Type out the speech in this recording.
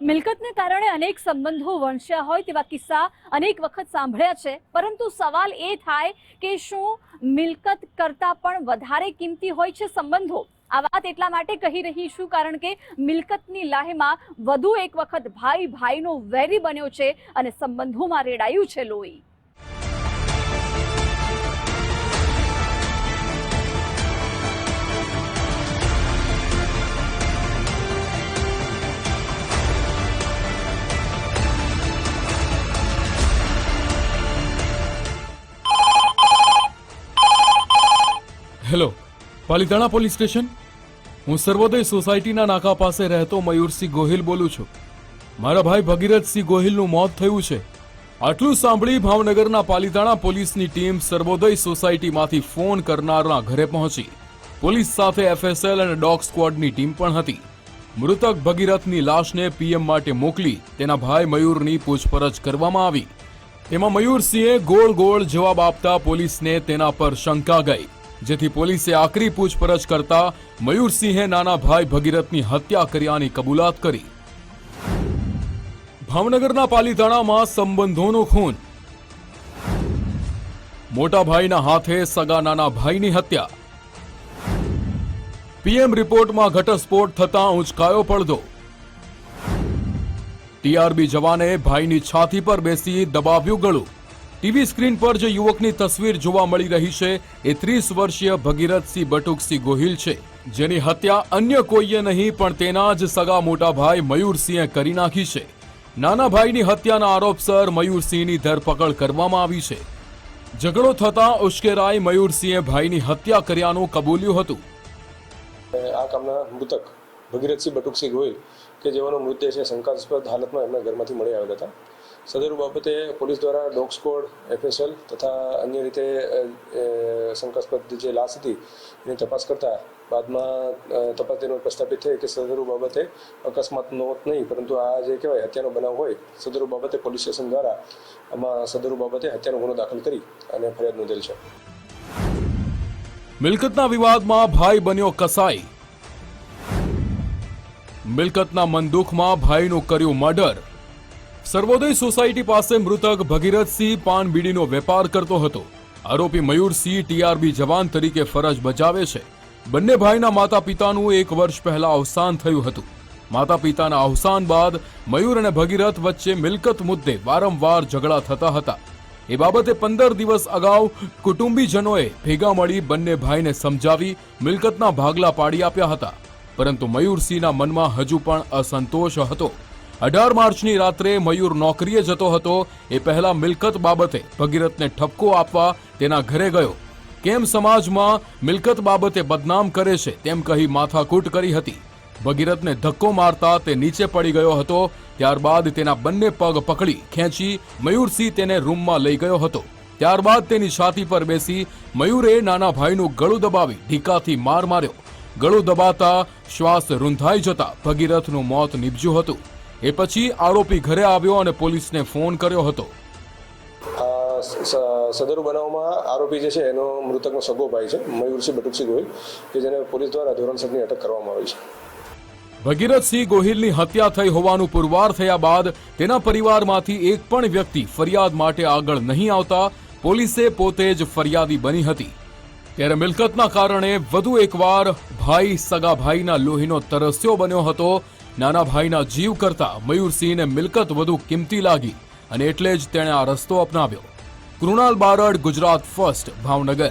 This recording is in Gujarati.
મિલકતને કારણે અનેક સંબંધો વણસ્યા હોય તેવા કિસ્સા અનેક વખત સાંભળ્યા છે. પરંતુ સવાલ એ થાય કે શું મિલકત કરતાં પણ વધારે કિંમતી હોય છે સંબંધો? આ વાત એટલા માટે કહી રહી છું કારણ કે મિલકતની લાહેમાં વધુ એક વખત ભાઈ ભાઈનો વેરી બન્યો છે અને સંબંધોમાં રેડાયું છે લોહી. Hello, Palitana police station? હું સર્વોદય સોસાયટીના નાકા પાસે રહેતો મયુરસિંહ ગોહિલ બોલું છું. મારા ભાઈ ભગીરથસિંહ ગોહિલનું મોત થયું છે. આટલું સાંભળી ભાવનગરના પાલીતાણા પોલીસની ટીમ સર્વોદય સોસાયટીમાંથી ફોન કરનારના ઘરે પહોંચી. પોલીસ સાથે એફએસએલ અને ડોગ સ્ક્વોડની ટીમ પણ હતી. મૃતક ભગીરથની લાશને પીએમ માટે મોકલી તેના ભાઈ મયુરની પૂછપરછ કરવામાં આવી. તેમાં મયુરસિંહે ગોળ ગોળ જવાબ આપતા પોલીસને તેના પર શંકા ગઈ. જેથી પોલીસે આકરી પૂછપરછ કરતા મયુરસિંહે નાના ભાઈ ભગીરથની હત્યા કર્યાની કબૂલાત કરી. ભાવનગરના પાલીતાણામાં સંબંધોનો ખૂન. મોટા ભાઈના હાથે સગા નાના ભાઈની હત્યા. પીએમ રિપોર્ટમાં ઘટસ્ફોટ થતા ઉંચકાયો પડદો. ટીઆરબી જવાને ભાઈની છાતી પર બેસી દબાવ્યું ગળું. ટીવી સ્ક્રીન પર જે યુવકની તસવીર જોવા મળી રહી છે, એ ત્રીસ વર્ષીય ભગીરથસિંહ બટુકસિંહ ગોહિલ છે. જેની હત્યા અન્ય કોઈએ નહીં, પણ તેના જ સગા મોટા ભાઈ મયુરસિંહે કરી નાખી છે. નાના ભાઈની હત્યાના આરોપસર મયુરસિંહની ધરપકડ કરવામાં આવી છે. ઝઘડો થતા ઉશ્કેરાઈ મયુરસિંહે ભાઈની હત્યા કર્યાનું કબૂલ્યું હતું. આ કામના મૃતક ભગીરથસિંહ બટુકસિંહ ગોહિલ, કે જેઓનો મૃતદેહ છે, શંકાસ્પદ હાલતમાં એમના ઘરમાંથી મળી આવેલ હતા. સદરુ બાબતે પોલીસ દ્વારા ડોગ સ્કોડ, એફએસએલ તથા અન્ય રીતે શંકાસ્પદ જે લાશ હતી એની તપાસ કરતા બાદમાં તપાસ તેનો પ્રસ્થાપિત થઈ કે સદરુ બાબતે અકસ્માત નોત નહીં, પરંતુ આ જે કહેવાય હત્યાનો બનાવ હોય, સદરુ બાબતે પોલીસ સ્ટેશન દ્વારા આમાં સદરુ બાબતે હત્યાનો ગુનો દાખલ કરી અને ફરિયાદ નોંધેલ છે. મિલકતના વિવાદમાં ભાઈ બન્યો કસાઈ. મિલકતના મનદુખમાં ભાઈનું કર્યું મર્ડર. સર્વોદય સોસાયટી પાસે મૃતક ભગીરથસિંહ પાન બીડીનો વેપાર કરતો હતો. આરોપી મયુરસિંહ ટીઆરબી જવાન તરીકે ફરજ બજાવે છે. બંને ભાઈના માતા પિતાનું એક વર્ષ પહેલા અવસાન થયું હતું. માતા પિતાના અવસાન બાદ મયુર અને ભગીરથ વચ્ચે મિલકત મુદ્દે વારંવાર ઝઘડા થતા હતા. એ બાબતે પંદર દિવસ અગાઉ કુટુંબીજનોએ ભેગા મળી બંને ભાઈને સમજાવી મિલકતના ભાગલા પાડી આપ્યા હતા. પરંતુ મયુરસિંહના મનમાં હજુ પણ અસંતોષ હતો. અઢાર માર્ચની રાત્રે મયુર નોકરીએ જતો હતો, એ પહેલા મિલકત બાબતે ભગીરથને ઠપકો આપવા તેના ઘરે ગયો. કેમ સમાજમાં મિલકત બાબતે બદનામ કરે છે તેમ કહી માથાકૂટ કરી હતી. ભગીરથને ધક્કો મારતા તે નીચે પડી ગયો હતો, ત્યારબાદ તેના બંને પગ પકડી ખેંચી મયુરસિંહ તેને રૂમમાં લઈ ગયો હતો. ત્યારબાદ તેની છાતી પર બેસી મયુરે નાના ભાઈનું ગળું દબાવી ઢીકાથી માર માર્યો. ગળું દબાતા શ્વાસ રૂંધાઈ જતા ભગીરથનું મોત નીપજ્યું હતું. એ પછી આરોપી ઘરે આવ્યો અને પોલીસને ફોન કર્યો હતો. સદરુ બનાવમાં આરોપી જે છે એનો મૃતકનો સગો ભાઈ છે મયુરસિંહ બટુકસિંહ ગોહિલ કે જેને પોલીસ દ્વારા ધોરણસરની અટક કરવામાં આવી છે. ભગીરથસિંહ ગોહિલની હત્યા થઈ હોવાનું પુરવાર થયા બાદ તેના પરિવારમાંથી એક પણ વ્યક્તિ ફરિયાદ માટે આગળ નહીં આવતા પોલીસે પોતે જ ફરિયાદી બની હતી. ત્યારે મિલકતના કારણે વધુ એકવાર ભાઈ સગા ભાઈના લોહીનો તરસ્યો બન્યો હતો નાના ભાઈના જીવ કરતા મયુરસિંહને મિલકત વધુ કિંમતી લાગી અને એટલે જ તેણે આ રસ્તો અપનાવ્યો. કૃણાલ બારડ, ગુજરાત ફર્સ્ટ, ભાવનગર.